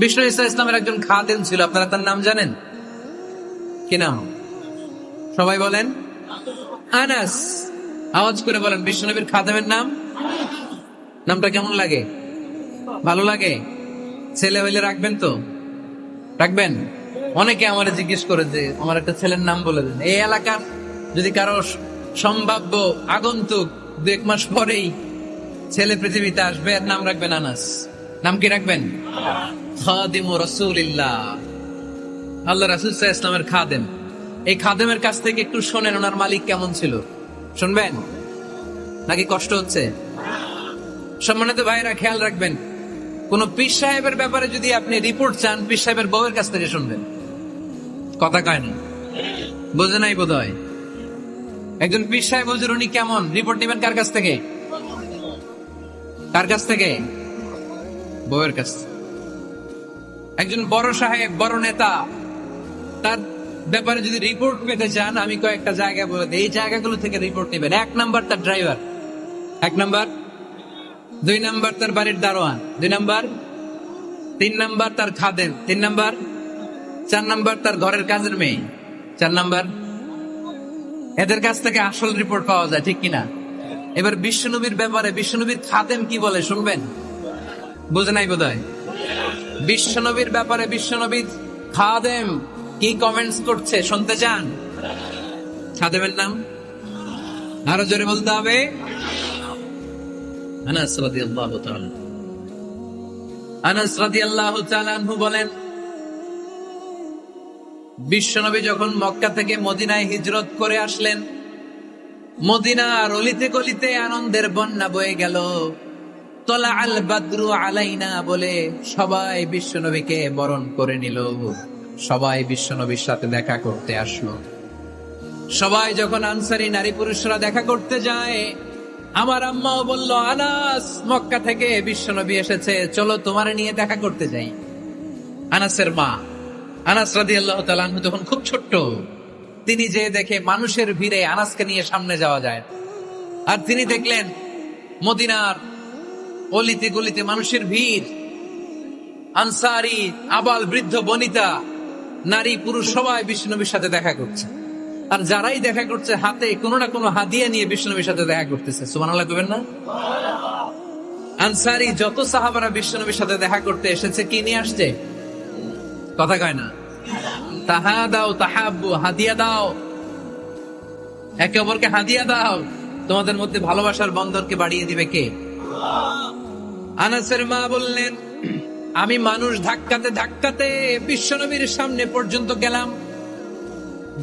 বিষ্ণু ইসা ইসলামের একজন খাদেম ছিল, আপনারা তার নাম জানেন? কি নাম? সবাই বলেন? আনাস। আওয়াজ করে বলেন বিষ্ণুনবীর খাদেমের নাম? নামটা কেমন লাগে? ভালো লাগে? ছেলে হইলে রাখবেন তো? রাখবেন? অনেকে আমার জিজ্ঞেস করে যে, আমার একটা ছেলের নাম বলে দেন। এই এলাকার যদি কারও সম্ভাব্য আগন্তুক দু এক মাস পরেই ছেলে পৃথিবীতে আসবে আর নাম রাখবেন আনাস। নাম কি রাখবেন? খাদিমু রসুলিল্লাহ। আল্লাহ রাসুল ইসলামের খাদেম। এই খাদেমের কাছ থেকে একটু শোনেন, ওনার মালিক কেমন ছিল? শুনবেন? নাকি কষ্ট হচ্ছে? সম্মানিত ভাইরা খেয়াল রাখবেন, কোন পীর সাহেবের ব্যাপারে যদি আপনি রিপোর্ট চান, পীর সাহেবের বউয়ের কাছ থেকে শুনবেন। কথা কয় না। বোঝে নাই বোধ হয় একজন পীর সাহেব, হুজুর, উনি কেমন? রিপোর্ট নেবেন কার কাছ থেকে? কার কাছ থেকে? বউয়ের কাছ থেকে। একজন বড় সাহেব, বড় নেতা, তার ব্যাপারে যদি রিপোর্ট পেতে চান, আমি কয়েকটা জায়গা বলে এই জায়গাগুলো থেকে রিপোর্ট নেবেন। এক নাম্বার তার ড্রাইভার এক নাম্বার। দুই নাম্বার তার বাড়ির দারোয়ান। দুই নাম্বার। তিন নাম্বার তার খাদেম। তিন নাম্বার। চার নাম্বার তার ঘরের কাজের মেয়ে। চার নাম্বার। এদের কাছ থেকে আসল রিপোর্ট পাওয়া যায়, ঠিক কিনা? এবার বিশ্বনবীর ব্যাপারে, বিশ্বনবীর খাদেম কি বলে, শুনবেন? বুঝে নাই বোধ হয় বিশ্বনবীর ব্যাপারে বিশ্বনবীর খাদেম কি কমেন্টস করছে শুনতে চান? খাদেমের নাম? আরও জোরে বলতে হবে। আনাস রাদিয়াল্লাহু তাআলা। আনাস রাদিয়াল্লাহু তাআলা বলেন, বিশ্বনবী যখন মক্কা থেকে মদিনায় হিজরত করে আসলেন, মদিনার অলিতে গলিতে আনন্দের বন্যা বয়ে গেল। তলা আল বাদ্রু আলাইনা বলে সবাই বিশ্বনবীকে বরণ করে নিল। সবাই বিশ্বনবীর সাথে দেখা করতে আসলো। সবাই যখন আনসারি নারী পুরুষরা দেখা করতে যায়, আমার আম্মাও বলল, আনাস, মক্কা থেকে বিশ্বনবী এসেছে, চলো তোমার নিয়ে দেখা করতে যাই। আনাসের মা, আনাস রাদি আল্লাহ তখন খুব ছোট্ট, তিনি যে দেখে মানুষের ভিড়ে আনাসকে নিয়ে সামনে যাওয়া যায়। আর তিনি দেখলেন মদিনার অলিতে গলিতে মানুষের ভিড়। আনসারি, আবাল, বৃদ্ধ, বনিতা, নারী, পুরুষ, সবাই বিষ্ণুনবীর সাথে দেখা করছে। আর যারাই দেখা করছে, হাতে কোনো না কোনো হাদিয়া নিয়ে বিষ্ণুনবীর সাথে দেখা করতেছে। সুমান আল্লাহ কবেন না? আনসারি, যত সাহাবারা বিষ্ণুনবীর সাথে দেখা করতে এসেছে, কি নিয়ে আসছে? কথা কয় না। তাহা দাও, তাহাব্বু, হাদিয়া দাও। একে অপরকে হাদিয়া দাও। তোমাদের মধ্যে ভালোবাসার বন্ধনকে বাড়িয়ে দিবে কে? আনাসের মা বললেন, আমি মানুষ ধাক্কাতে ধাক্কাতে বিশ্বনবীর সামনে পর্যন্ত গেলাম।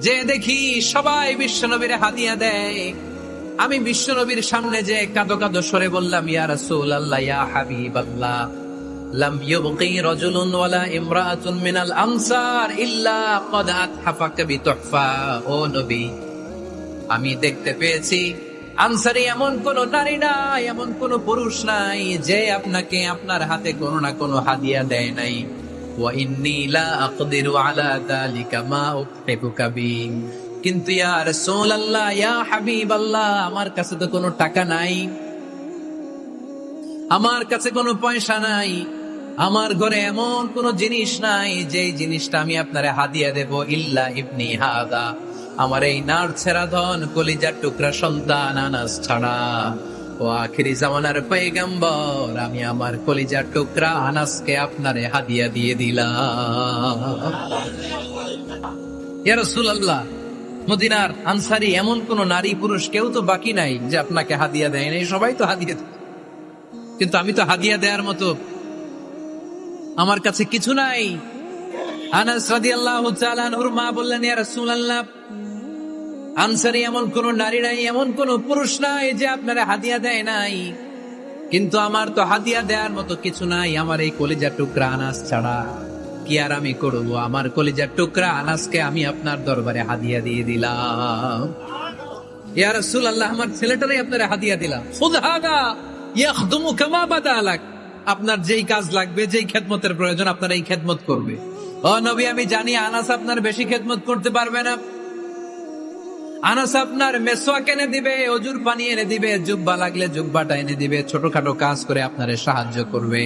যে দেখি সবাই বিশ্বনবীর হাদিয়া দেয়। আমি বিশ্বনবীর সামনে যে কাঁদো কাঁদো সরে বললাম, ইয়া রাসূল আল্লাহ ইয়া হাবিব আল্লাহ লাম ইউবকি রাজুলুন ওয়ালা ইমরাআতুন মিনাল আমসার ইল্লা ক্বাদ আতহাফাকা বিতুহফা। ও নবী, আমি দেখতে পেয়েছি আনসারে এমন কোন নারী নাই, এমন কোন পুরুষ নাই, যে আপনাকে আপনার হাতে কোন না কোনো হাদিয়া দেয় নাই। কিন্তু আমার কাছে তো কোনো টাকা নাই। আমার কাছে পয়সা নাই। আমার ঘরে এমন কোন জিনিস নাই যে জিনিসটা আমি আপনার হাদিয়া দেব, ইল্লা ইবনি হাদা। আমার এই নার ছেড়া ধন, কলিজার টুকরা সন্তান আনাস ছাড়া। ও আখিরি জামানার পেগম্বর আমি আমার কলিজার টুকরা আনাসকে আপনারে হাদিয়া দিয়ে দিলাম। ইয়া মদিনার আনসারি এমন কোন নারী পুরুষ কেউ তো বাকি নাই যে আপনাকে হাদিয়া দেয় নাই, সবাই তো হাদিয়া দেয়। কিন্তু আমি তো হাদিয়া দেওয়ার মতো আমার কাছে কিছু নাই। আনাস রাদিয়াল্লাহু তাআলা মা বললেন, ইয়া রাসূলুল্লাহ আনসারি এমন কোন নারী নাই, এমন কোন পুরুষ নাই যে আপনারা হাদিয়া দেয় নাই। কিন্তু আমার তো হাদিয়া দেওয়ার মতো কিছু নাই, আমার এই কলিজার টুকরা আনাস ছাড়া কি আর আমি করব? আমার কলিজার টুকরা আনাসকে আমি আপনার দরবারে হাদিয়া দিয়ে দিলাম। ইয়া রাসূলুল্লাহ, আমার ছেলেটারই আপনারা হাদিয়া দিলাম। খুদ হাদা ইয়াখদুমু কামা বাদা আপনার যেই কাজ লাগবে, যেই খেদমতের প্রয়োজন আপনার এই খেদমত করবে। ও নবী, আমি জানি আনাস আপনার বেশি খেদমত করতে পারবে না। আনাস আপনার মেসোয়াক এনে দিবে, অজুর পানি এনে দিবে, জুব্বা লাগলে জুব্বাটা এনে দিবে, ছোটখাটো কাজ করে আপনারে সাহায্য করবে।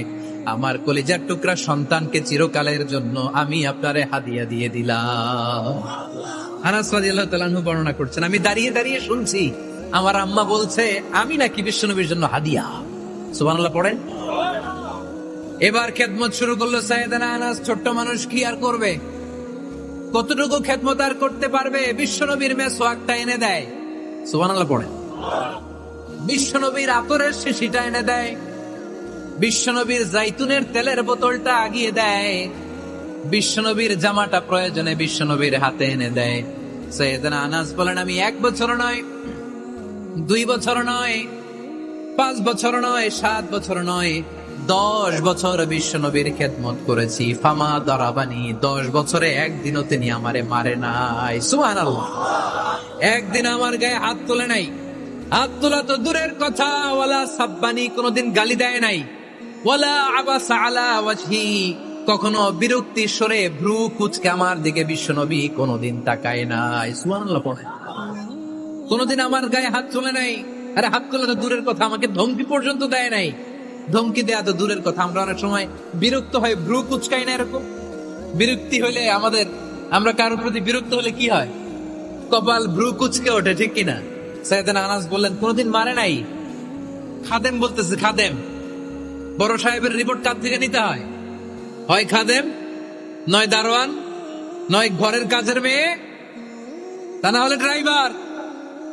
আমার কলিজার টুকরা সন্তানকে চিরকালের জন্য আমি আপনারে হাদিয়া দিয়ে দিলাম। আনাস আনহু বর্ণনা করছেন, আমি দাঁড়িয়ে দাঁড়িয়ে শুনছি, আমার আম্মা বলছে, আমি নাকি বিশ্বনবীর জন্য হাদিয়া? সুবহানাল্লাহ, পড়েন। এবার খেদমত শুরু করল, সাইয়েদানা আনাস, ছোট্ট মানুষ কি আর করবে? কতটুকু খেদমত আর করতে পারবে, বিশ্বনবীর মেসোয়াকটা এনে দেয়। সুবহানাল্লাহ পড়েন। বিশ্বনবীর আতরের শিশিটা এনে দেয়। বিশ্বনবীর জাইতুনের তেলের বোতলটা আগিয়ে দেয়। বিশ্বনবীর জামাটা প্রয়োজনে বিশ্বনবীর হাতে এনে দেয়। সৈয়দনা আনাস বলেন, আমি এক বছর নয়, দুই বছর নয়, পাঁচ বছর নয়, সাত বছর নয় দশ বছর বিশ্বনবীর খেদমত করেছি। ফামা দরাবানি, দশ বছরে একদিনও তিনি আমারে মারে নাই। সুহান একদিন আমার গায়ে হাত তোলে নাই। হাত তোলা তো দূরের কথা। ওয়ালা সাব্বানি কোনোদিন গালি দেয় নাই। ওয়ালা আবাসা আলা ওয়াজহি। কখনো বিরক্তি সরে ভ্রু কুচকে আমার দিকে বিশ্বনবী কোনোদিন তাকায় নাই। সুবহানাল্লাহ পড়ে। কোনোদিন আমার গায়ে হাত তোলে নাই। আরে হাত তোলা তো দূরের কথা। আমাকে ধমকি পর্যন্ত দেয় নাই। ধমকি দেয়া তো দূরের কথা। আমরা অনেক সময় বিরক্ত হয় ভ্রু কুচকাই না এরকম। বিরক্তি হলে আমাদের, আমরা কারোর প্রতি বিরক্ত হলে কি হয়? কপাল ভ্রু কুচকে ওঠে, ঠিক কিনা? সৈয়দান আনাস বললেন, কোনোদিন মারে নাই? খাদেম বলতেছে, খাদেম, বড় সাহেবের রিপোর্ট কার থেকে নিতে হয়? হয় খাদেম, নয় দারোয়ান, নয় ঘরের কাজের মেয়ে, তা না হলে ড্রাইভার।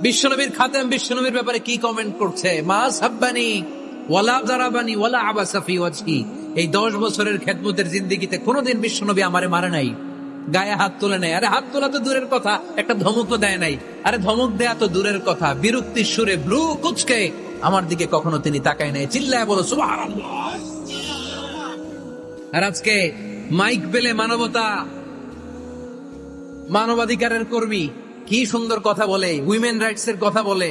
বিশ্বনবীর খাদেম, বিশ্বনবীর ব্যাপারে কি কমেন্ট করছে? মা সাব্বানি ওয়ালা জারাবানি ওয়ালা আবাসাফি ওয়াজহি। এই দশ বছরের খেদমতের জিন্দিগিতে কোনোদিন বিশ্বনবী আমারে মারে নাই। গায়ে হাত তুলে নেয় আরে হাত তোলা তো দূরের কথা, একটা ধমকও দেয় নাই। আরে ধমক দেয়া তো দূরের কথা। বিরক্তির সুরে ব্লু কুচকে আমার দিকে কখনো তিনি তাকায় নাই। চিল্লায় বলো আর আজকে মাইক পেলে মানবতা, মানবাধিকারের কর্মী কি সুন্দর কথা বলে, উইমেন রাইটস এর কথা বলে।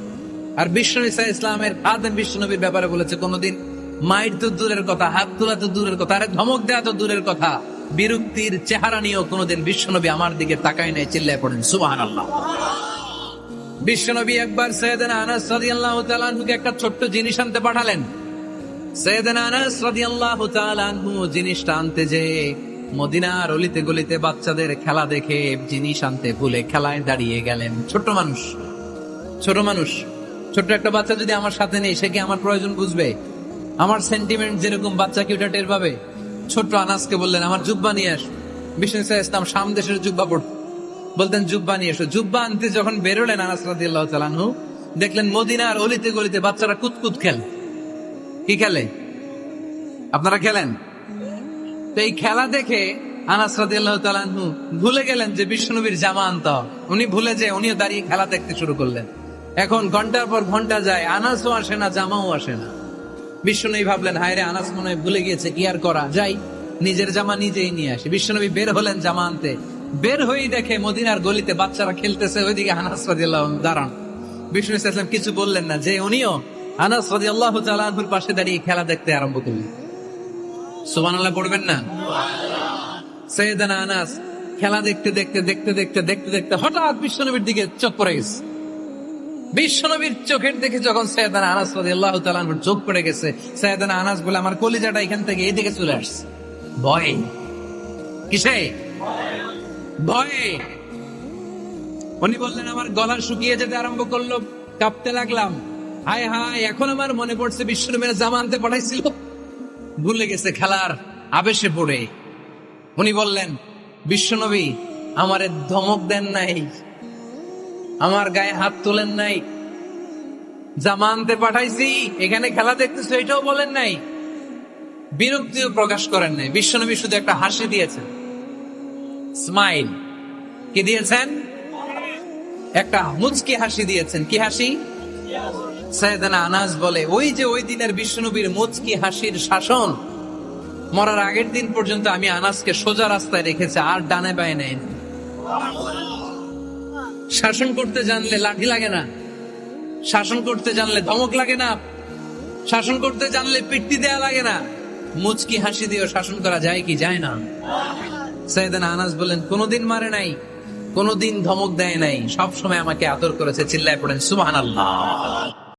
আর ইসা ইসলামের আদেম বিষ্ণুনবীর ব্যাপারে বলেছে কোনোদিন, মায়ের তো দূরের কথা, হাত তোলা তো দূরের কথা, আরে ধমক দেওয়া তো দূরের কথা। বিরক্তির চেহারা নিয়েও কোনোদিন বিশ্বনবী আমার দিকে তাকায় নাই, চিল্লায় পড়েন সুবাহ আল্লাহ বিশ্বনবী একবার সৈয়দনা আনাস রাদিয়াল্লাহু তাআলা আনহুকে একটা ছোট্ট জিনিস আনতে পাঠালেন। সৈয়দনা আনাস রাদিয়াল্লাহু তাআলা আনহু জিনিসটা আনতে যে মদিনার অলিতে গলিতে বাচ্চাদের খেলা দেখে জিনিস আনতে ভুলে খেলায় দাঁড়িয়ে গেলেন। ছোট্ট মানুষ, ছোট মানুষ। ছোট্ট একটা বাচ্চা যদি আমার সাথে নেই, সে কি আমার প্রয়োজন বুঝবে? আমার সেন্টিমেন্ট যেরকম বাচ্চা কি ওটা টের পাবে? ছোট্ট আনাসকে বললেন, আমার জুব্বা নিয়ে আস। বিষ্ণু ইসলাম, শাম দেশের জুব্বা পড়ত বলতেন, জুব্বা নিয়ে এসো। জুব্বা আনতে যখন বেরোলেন আনাস রাদিয়াল্লাহু তাআলা দেখলেন মদিনার অলিতে গলিতে বাচ্চারা কুতকুত খেলে। কি খেলে? আপনারা খেলেন? তো এই খেলা দেখে আনাস রাদিয়াল্লাহু তাআলা ভুলে গেলেন যে বিষ্ণুনবীর জামা আনতে। উনি ভুলে যে উনিও দাঁড়িয়ে খেলা দেখতে শুরু করলেন। এখন ঘণ্টার পর ঘণ্টা যায়, আনাসও আসে না, জামাও আসে না। বিশ্বনবী ভাবলেন হায় রে আনাস মনে হয় ভুলে গিয়েছে, কি আর করা? যাই, নিজের জামা নিজেই নিয়ে আসে। বিশ্বনবী বের হলেন জামা আনতে। বের হয়েই দেখে মদিনার গলিতে বাচ্চারা খেলতেছে, ওইদিকে আনাস দাঁড়ান। বিষ্ণু ইসলাম কিছু বললেন না, যে উনিও আনাস রাদিয়াল্লাহু তাআলা আনহুর পাশে দাঁড়িয়ে খেলা দেখতে আরম্ভ করলেন। সুবহানাল্লাহ, পড়বেন না? সৈয়দানা আনাস খেলা দেখতে দেখতে দেখতে দেখতে দেখতে দেখতে হঠাৎ বিশ্বনবীর দিকে চোখ পড়ে গেছে। বিশ্বনবীর চোখের দেখে যখন সৈয়দানা আনাস রাদিয়াল্লাহু তাআলা চোখ পড়ে গেছে, সৈয়দানা আনাস বলে, আমার কলিজাটা এখান থেকে এদিকে চলে আসছে। ভয়ে। কিসে? ভয়ে। উনি বললেন, আমার গলা শুকিয়ে যেতে আরম্ভ করল, কাঁপতে লাগলাম। হায় হায়, এখন আমার মনে পড়ছে বিশ্বনবীর জামা আনতে পাঠাইছিল। ভুলে গেছে খেলার আবেশে পড়ে। উনি বললেন, বিশ্বনবী, আমারে ধমক দেন নাই। আমার গায়ে হাত তোলেন নাই। জামানতে পাঠাইছি, এখানে খেলা দেখতেছো, এটাও বলেন নাই। বিরক্তিও প্রকাশ করেন নাই। বিশ্বনবী শুধু একটা হাসি দিয়েছেন। স্মাইল। কি দিয়েছেন? একটা মুচকি হাসি দিয়েছেন। কি হাসি? সৈয়দানা আনাস বলে, ওই যে ওই দিনের বিশ্বনবীর মুচকি হাসির শাসন, মরার আগের দিন পর্যন্ত আমি আনাসকে সোজা রাস্তায় রেখেছি, আর ডানে বায়ে নেই শাসন করতে জানলে লাঠি লাগে না। শাসন করতে জানলে ধমক লাগে না। শাসন করতে জানলে পিট্টি দেয়া লাগে না। মুচকি হাসি দিয়েও শাসন করা যায় কি যায় না। সৈয়দান আনাস বলেন, কোনোদিন মারে নাই, কোনোদিন ধমক দেয় নাই। সব সময় আমাকে আদর করেছে, চিল্লায় পড়েন, সুবহানাল্লাহ।